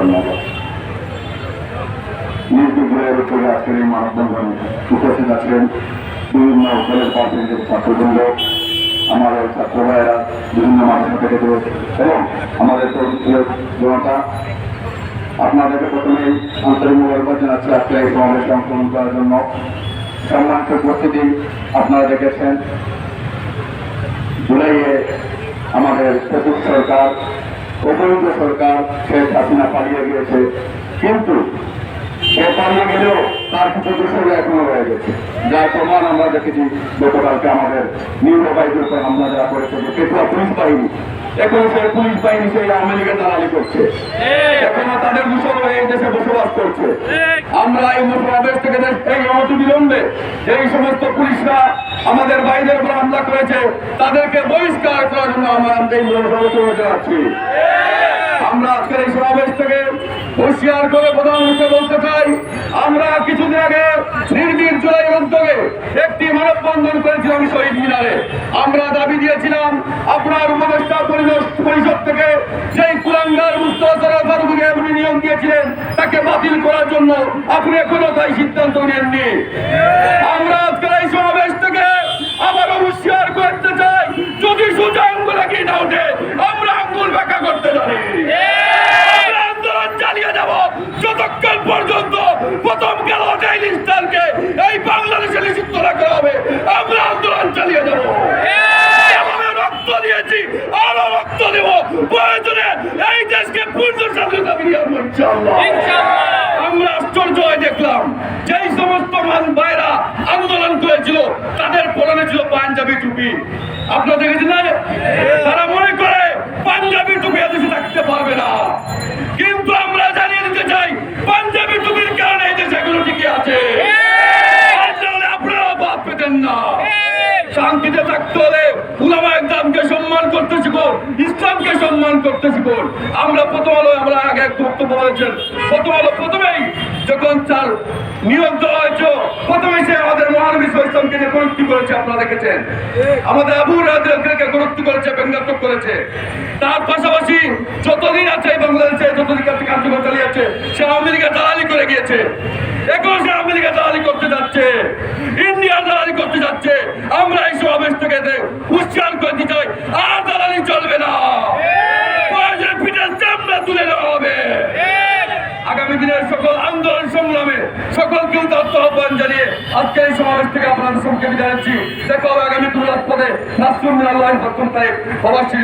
ধন্যবাদ আমাদের আপনাদেরকে প্রথমেই আন্তরিক মোবাইল জানাচ্ছি আজকে এই সমাবেশে অংশগ্রহণ করার জন্য। সম্মানিত উপস্থিতি আপনারা দেখেছেন। জুলাইয়ে আমাদের সরকার অবৈধ সরকার শেখ হাসিনা পালিয়ে গিয়েছে। কিন্তু সে পালিয়ে গেলেও তার কিছু দূষণ এখনও রয়ে গেছে। যার প্রমাণ আমরা দেখেছি গতকালকে আমাদের নির্বাহীদের উপর হামলা যারা করেছে যে পেটুয়া পুলিশ বাহিনী। এখন সেই পুলিশ বাহিনী সেই আওয়ামী লীগের দালালি করছে। এখনও তাদের দূষণ এই দেশে বসবাস করছে। আমরা এই সমাবেশ থেকে এই অনতি বিলম্বে যেই সমস্ত পুলিশরা আমাদের বাইরের উপর হামলা করেছে। তাদেরকে বহিষ্কার এই সমাবেশ থেকে হুঁশিয়ার করে প্রধানমন্ত্রী বলতে চাই, আমরা কিছুদিন আগে নির্বির জুলাই উদ্যোগে একটি মানববন্ধন করেছিলাম শহীদ মিনারে। আমরা দাবি দিয়েছিলাম, আপনার উপদেষ্টা পরিষদ থেকে সেই কুলাঙ্গার তাকে বাতিল করার জন্য আপনি এখনও তাই সিদ্ধান্ত নেননি। আমরা আজকের না ওঠে আমরা আঙ্গুল ব্যাখ্যা করতে জানি আমরা আন্দোলন চালিয়ে যাব যতক্ষণ পর্যন্ত প্রথম গেল ডেইলি স্টারকে এই বাংলাদেশে নিষিদ্ধ রাখা হবে। আমরা আন্দোলন চালিয়ে যাব। রক্ত দিয়েছি আরও রক্ত দেব। প্রয়োজনে এই দেশকে পূর্ণ স্বাধীনতা ফিরিয়ে আনব আমরা আশ্চর্য হয়ে দেখলাম যেই সমস্ত ভাইরা আন্দোলন করেছিল ছিল পাঞ্জাবি টুপি। আপনারা দেখেছেন না? তারা মনে করে পাঞ্জাবি টুপি এদেশে থাকতে পারবে না। কিন্তু আমরা জানিয়ে দিতে চাই পাঞ্জাবি টুপির কারণে এই দেশে এগুলো টিকে আছে। আপনারাও বাদ পেতেন না। শান্তিতে থাকতে হলে উলামা একদমকে সম্মান করতে শিখুন ইসলামকে সম্মান করতে শিখুন। আমরা প্রথম আলো আমরা আগে এক বক্তব্য বলেছেন প্রথম আলো প্রথমেই যখন তার হয়েছে প্রথমে আমাদের মহানবী ইসলামকে যে গুরুত্ব করেছে, আপনারা দেখেছেন? আমাদের আবু রাজকে গুরুত্ব করেছে, ব্যঙ্গাত্মক করেছে। তার পাশাপাশি যতদিন আছে বাংলাদেশে, যতদিন কাছে কার্যক্রম চালিয়ে আছে সে আমেরিকা দালালি করে গিয়েছে। এখন সে আমেরিকা দালালি করতে যাচ্ছে। ইন্ডিয়ার দালালি করতে যাচ্ছে। আমরা এই সমাবেশ থেকে দে- হুঁশিয়ার করে দিতে চাই আর দালালি চলবে না প্রয়োজনে পিঠের চামড়া তুলে নেওয়া হবে আগামী দিনের সকল আন্দোলন সংগ্রামে সকলকে উদাত্ত আহ্বান জানিয়ে আজকে এই সমাবেশ থেকে আপনাদের সঙ্গে বিদায় নিচ্ছি। দেখা হবে আগামী দুর্গাত পদে নাসরুল আল্লাহ শ্রী